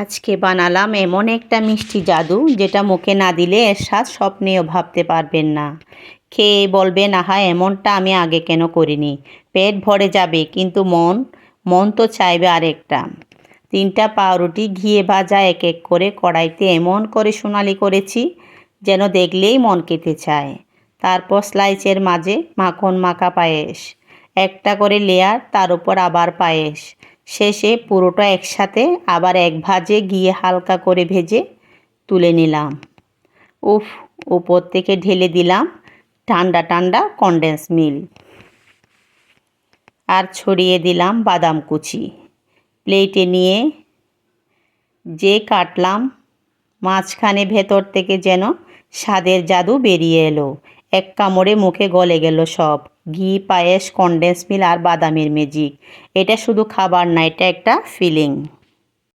আজকে বানালাম এমন একটা মিষ্টি জাদু, যেটা মুখে না দিলে এর স্বাদ স্বপ্নেও ভাবতে পারবেন না। খেয়ে বলবেন, আহা, এমনটা আমি আগে কেন করিনি? পেট ভরে যাবে, কিন্তু মন মন তো চাইবে আরেকটা। তিনটা পাউরুটি ঘিয়ে ভাজা এক এক করে কড়াইতে এমন করে সোনালি করেছি, যেন দেখলেই মন কেটে চায় তারপর স্লাইসের মাঝে মাখন মাখা পায়েস, একটা করে লেয়ার, তার উপর আবার পায়েস। শেষে পুরোটা একসাথে আবার এক ভাজে গিয়ে হালকা করে ভেজে তুলে নিলাম। উফ, উপর থেকে ঢেলে দিলাম ঠান্ডা ঠান্ডা কনডেন্স মিল্ক আর ছড়িয়ে দিলাম বাদাম কুচি। প্লেটে নিয়ে যে কাটলাম, মাঝখানে ভেতর থেকে যেন স্বাদের জাদু বেরিয়ে এলো। এক কামড়ে মুখে গলে গেল সব। ঘি, পায়েস, কনডেন্স মিল আর বাদামের ম্যাজিক এটা শুধু খাবার না, এটা একটা ফিলিং